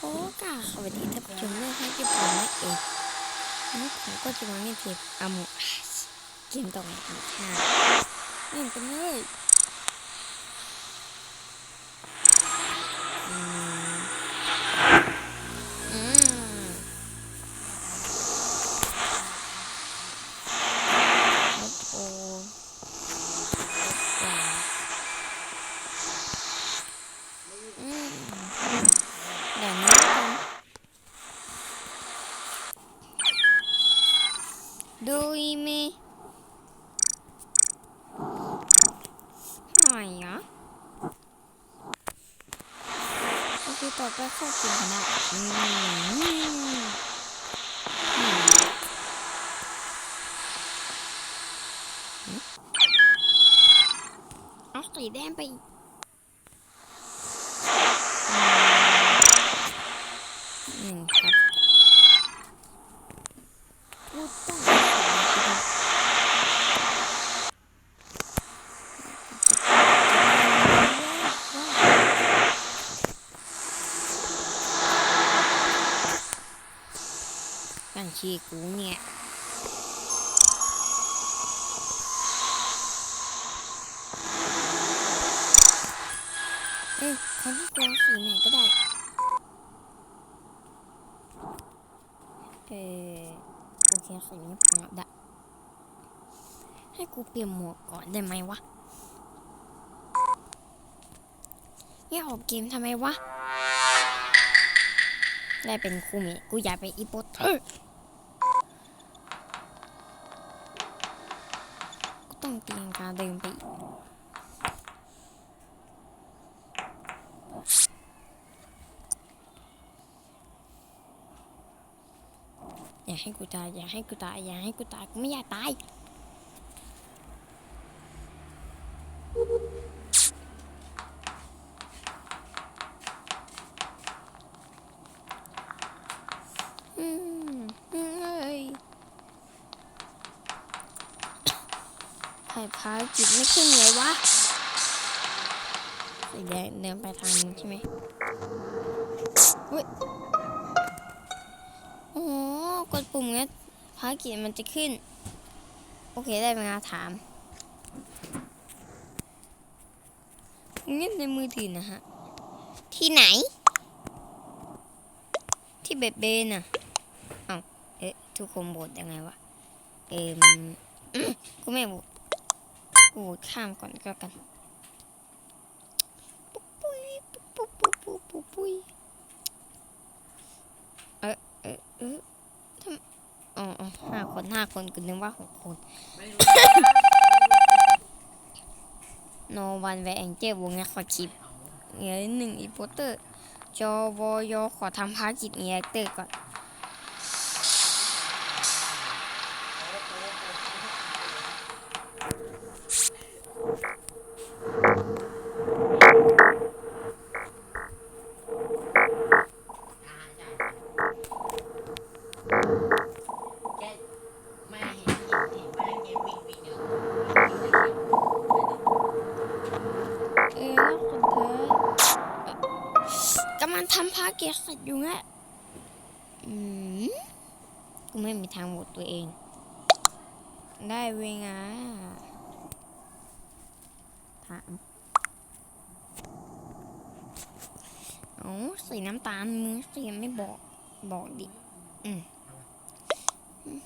โอ้กาสวัสดีท่านผู้ชมด้วยครับที่ผมไม่เอกวันนี้ผมก็จะมาเล่นเกมอโมูเกมต่อไปของชาติเล่นกันเลย เดี๋ยวนี้กันดูอีเมหายอะโอเคต่อไปข้ากินนได้อืมอืมเอาสีแดงไปอีกอืม หนึ่งครับพูดต้องกันชีกูเนี่ย เอ้ยคนที่ตัวสีไหนก็ได้ เออโอเคสีนี้พอได้ให้กูเปลี่ยนหมวกก่อนได้ไหมวะเนี่ยออกเกมทำไมวะ ได้เป็นคูมิกูอยากไปนอีโปเตอร์ก็ต้องเตรียมการเดินไปอี อย่าให้กูตายอย่าให้กูตายอย่าให้กูตายกูไม่อยากตายอืมเอ้ยถ่ายภารกิจไม่ขึ้นเลยวะสีแดงเดินไปทางนู้ใช่ไหมเฮ้ยโอ้ กดปุ่มงั้นภารกิจมันจะขึ้น โอเคได้เวลาถามเงี้ยในมือถือนะฮะ ที่ไหน ที่เบเบนอะเอาเอ๊ะ ทุกคนโบดยังไงวะ เอ็มกูไม่โบดกูโบดข้ามก่อนก็แล้วกันปุ๊บปุ้ยปุ๊บปุ๊บปุ๊บปุ๊บปุ้ยเอ๊ะเอ๊ะเอ๊ะทำอ๋ออ คนห้าคนกูนึกว่าหกคน โนวันแวงเจอวงเงี้ยขอชิปเงี้ยหนึ่งอีโปเตอร์จอวอยอขอทำภารกิจเงี้ยเตอร์ก่อน ตัวเอง ได้เวงาถามโอ้สีน้ำตาลมึงสีไม่บอกบอกดิ อืมอืม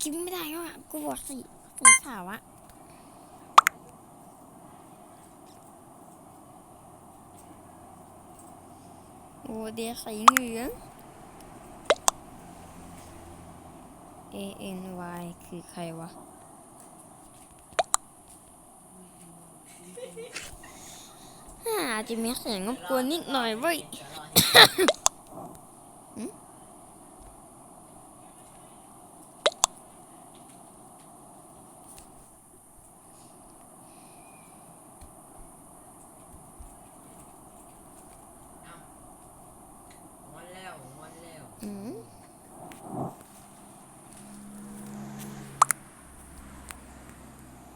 คิดไม่ได้ก็อะกูบอกสีสีขาวอะโอ้เดียสีเหลือง A N Y คือใครวะอาอาจจะมีเสียงรบกวนนิดหน่อยเว้ย หืม วันแล้ววันแล้ว อืม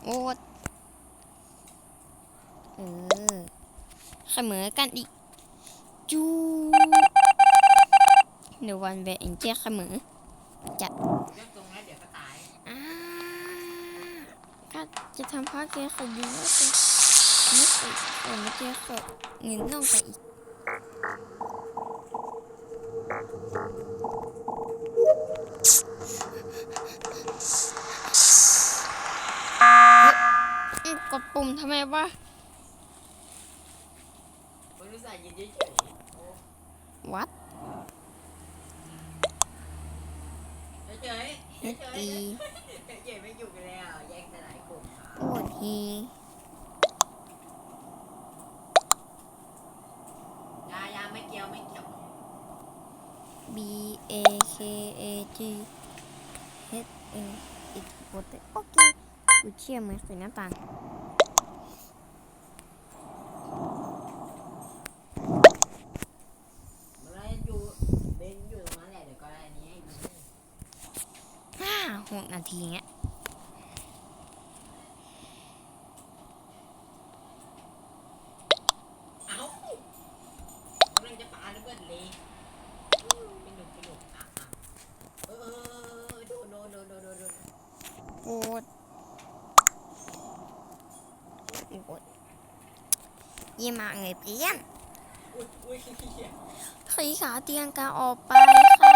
โอ้เออเสมอกันอีก จูเดี๋ยววันแบะเองเจ๊เสมอจะเลือกตรงแล้วเดี๋ยวก็ตายอ่าก็จะทำพาเกขยูแล้วสินึกอีกแต่ไม่เจ๊ขเงินนองไปอีก ดปุ่มทำไมวะบริษัทยืนเฉยวัดเฉยเฮ็ดเฉยอีเฉยๆไม่อยู่กันแล้วแยกแต่หลายกลุ่มครับโอดฮียายาไม่เกี่ยวไม่เกี่ยว B A K A G H A อีกโปรเตโอเคกูเชื่อมือสีน้ำตาล มันแล้วอยู่เบนอยู่ตรงนั้นแหละเดี๋ยวก็ได้อันนี้ให้ดู ห้าหกนาทีเงี้ย เอ้ากำลังจะปาระเบิดเลยไปหนุกไปหนุกอะอะเออเออเออโดนโดนโดนโดนโดนโดน โอดโอดเยี่ยมมากเลยเพื่อนอุ้ยอุ้ยเหี้ย ขีขาเตียงกาออกไปค่ะ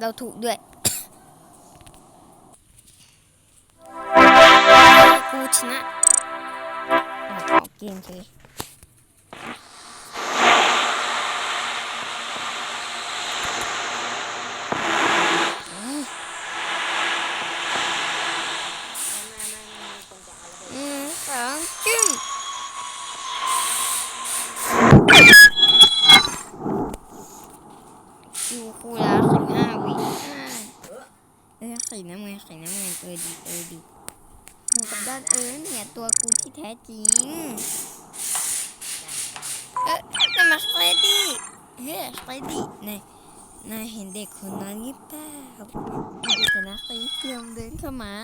เราถูกด้วยกูชนะอะออกเกมเลยอืมสองจึ้งอยู่คู่ละสิบห้าวิอ่าเออไข่น้ำเงินไข่น้ำเงินเออดีเออดีมึงกับด้านเออเนี่ยตัวกูที่แท้จริง เอ๊ะนั่นมาเฟรดดี้เฮ้ยเฟรดดี้นาย นายเห็นเด็กคนนั้นหรือเปล่าเด็กนนั้นตีเทียมเดินเข้ามา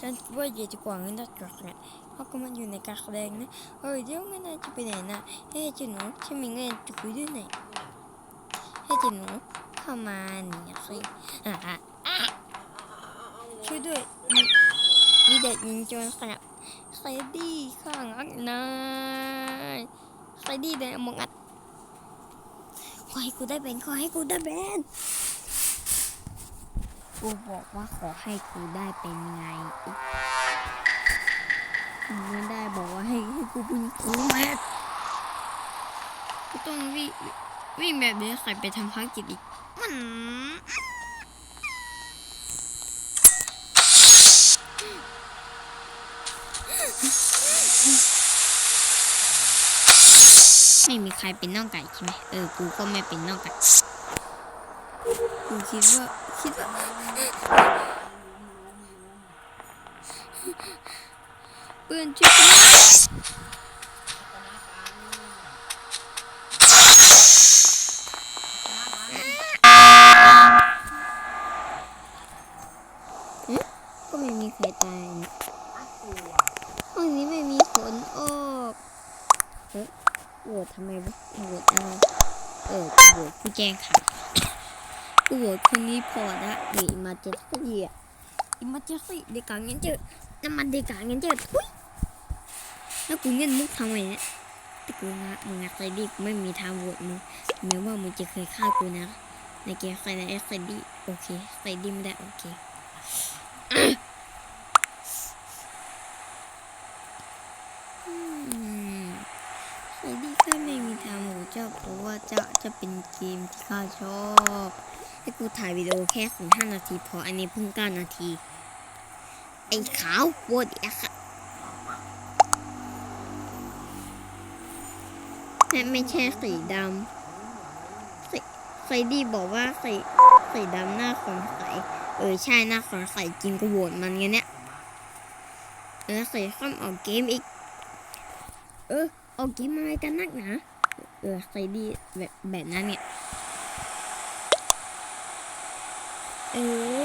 ฉันว่าเยจะกว่าเงินดัดกว่าเนี่ยเพราะก็มันอยู่ในการแดงนะเฮ้ยเดี๋ยวเงินนายจะไปไหนนะเฮ้ยเจ้าหนูฉันมีเงินจะคุยด้วยไหนอยเฮ้ยเจ้าหนูเข้ามาเนี่ยสิช่วยด้วยมีมีเด็กยิงโจรขนาดเฟรดีข้างอักนายใครดีเดนมองอัด ขอให้กูได้เป็นขอให้กูได้เป็นกูบอกว่าขอให้กูได้เป็นไงอีกกูไม่ได้บอกว่าให้ให้กูเป็นกูแมทกูต้องวิ่งวิ่งแบบนี้ใครไปทำภารกิจอีกมัน ไม่มีใครเป็นน้องไก่ใช่ไหมเออ กูก็ไม่เป็นน้องไก่ กูคิดว่า คิดว่าเพื่อนช่วยกูด้วยก็ไม่มีใครตายนะห้องนี้ไม่มีฝนออกเฮ้ย โหวตทำไมวะโหวตเอาเออกูโหวตผู้แจ้งข่าวกูโหวตคนนี้พอละเดี๋ยวมาเจ็ดสิบอะอีมาเจ็ดสิเด็กกางเงินเจอน้ำมันเด็กกางเงินเจอทุยแล้วกูเงินมุกทำไมเนี่ยแต่กูนะมึงนะใครดีกูไม่มีทางโหวตมึงแม้ว่ามึงจะเคยฆ่ากูนะในเกมใครนะเอฟดีโอเคใครดีไม่ได้โอเค อืมใครดีข้าไม่มีทางโหวตเจ้าเพราะจะเป็นเกมที่ข้าชอบให้กูถ่ายวิดีโอแค่สิบห้านาทีพออันนี้เพิ่งเก้านาที ไอ้ขาวโวตอีอะค่ะนั่ไม่ใช่สีดำสีใครดีบอกว่าสีสีดำหน้าของใสเออใช่หน้าของใสจริงก็โหวตมันไงเนี่ยเออใส่ข้ามออกเกมอีก เออออกเกมอะไรกันนักหนา เออใส่ดีแบบแบบนั้นเนี่ย เอ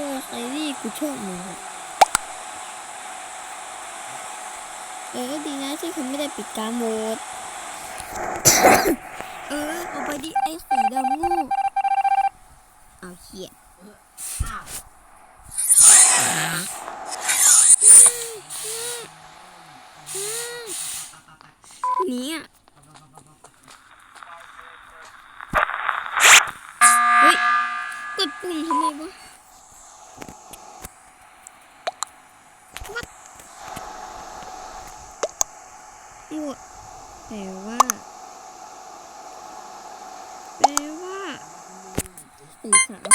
อใส่ดีกูชอบมึงอะเออดีนะที่คุณไม่ได้ปิดการโหวตเออเอาไปดิไอ้สีดำโงูเอาเหี้ยอ้าวหนี่อะเฮ้ยกดปุ่มทำไมวะ What โอ้แปลว่าแปลว่าสื่อสาร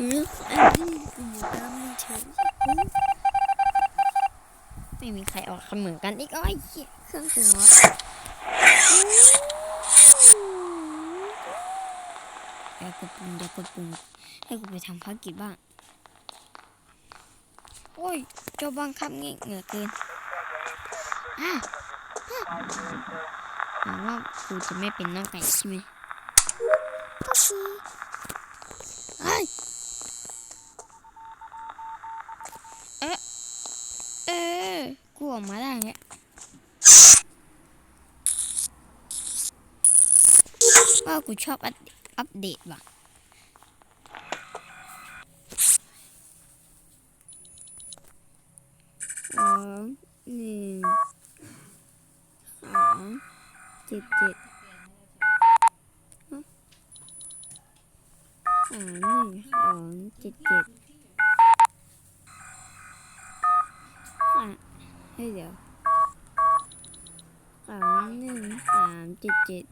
อกอันที่กูอยู่ตามมันเฉยไม่มีใครออกคำเหมือนกันอีกอ้อยเครื่องปรุงรสเดี๋ยวกดปุ่มเดี๋ยวกดปุ่มให้กูไปทำภารกิจบ้าง โอ้ยเจ้าบังคับเงี้ยเหงื่อเกินอะอะหวังว่ากูจะไม่เป็นน้องไก่ใช่ไหม ก็คือเอ้ยเออกูออกมาได้เงี้ยว่ากูชอบอัปเดตว่ะสองหนึ่งสามเจ็ดเจ็ดฮะ สามหนึ่งสองเจ็ดเจ็ดสามเฮ้ยเดี๋ยวสามหนึ่งสามเจ็ดเจ็ด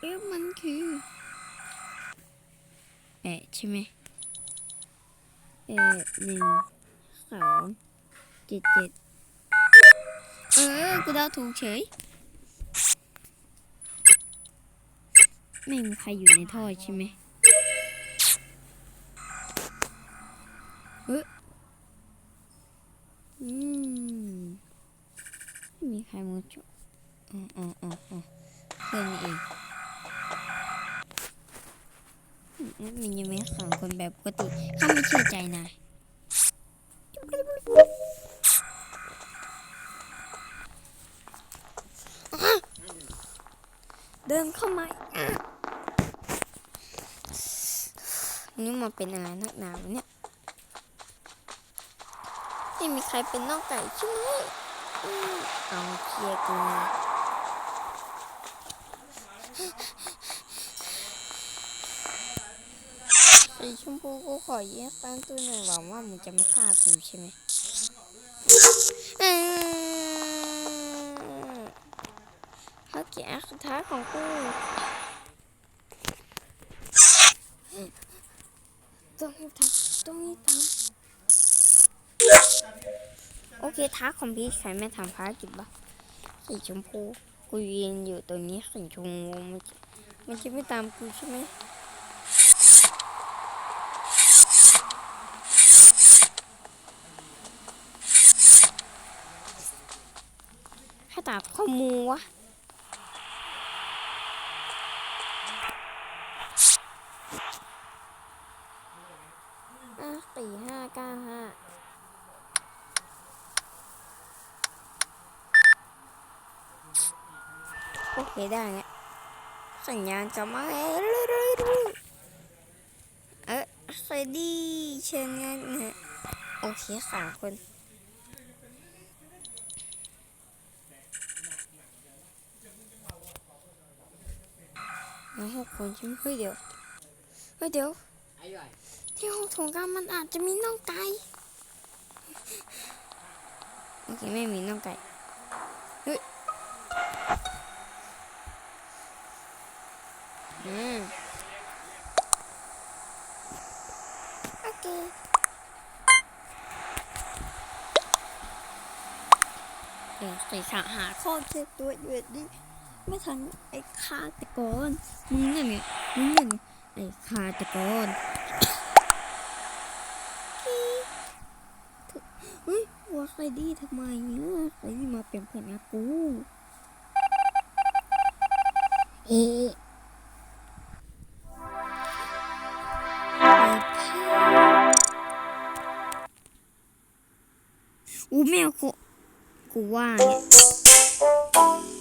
เอ๊ะมันคือแปดใช่ไหมแปดหนึ่งสองเจ็ดเจ็ดเออกูเดาถูกเฉย ไม่มีใครอยู่ในท่อใช่ไหมเฮ้ยอืมมีใครมาจุอ๋ออ๋ออ๋ออ๋อเพื่อนเองมันยังไม่ขังคนแบบปกติข้าไม่เชื่อใจนายเดินเข้ามาอะ นี่มันเป็นอะไรนักหนาวเนี่ยไม่มีใครเป็นนอกไก่ใช่ไหมเอาเคลียร์กูไอชมพูกูขอแยกตั้งตัวหน่อยหวังว่ามึงจะไม่ฆ่ากูใช่ไหมอืมเขาเกียร์สุดท้ายของกู ต้องรีบทำต้องรีบทำโอเคท้าคอมพิวใครไม่ทำภารกิจบ้างสีชมพูกูยืนอยู่ตรงนี้สีชมพูมันมันจะไม่ตามกูใช่ไหมให้ตามข้อมูลวะสี่ห้า เก้าห้าโอเคได้เนี่ยสัญญาณจะมาแล้วเอ๊ะสวัสดีเชิญงานนะโอเคสามคนมาหกคนใช่ไหมเฮ้ยเดี๋ยวเฮ้ยเดี๋ยว ที่ห้องโถงกลางมันอาจจะมีน่องไก่โอเคไม่มีน่องไก่เฮ้ยอืมโอเคเดี๋ยวใส่ขาหาข้อเช็ดตัวอยู่ดิไม่ทันไอ้ฆาตกรมึงเนี่ยเนี่ยมึงเนี่ยไอ้ฆาตกร เฮ้ยว่าใครดี้ทำไมเนี่ยใครดี้มาเป็นเพื่อนกับกูเฮ้อู้แมวกูกูว่าเนี่ย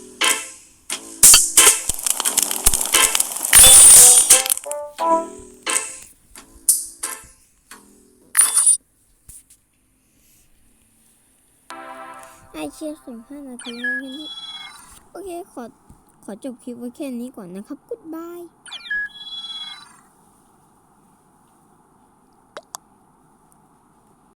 เชียร์สิบห้านาทีแล้วแค่นี้ โอเค ขอ ขอจบคลิปไว้แค่นี้ก่อนนะครับ กุ๊ดบาย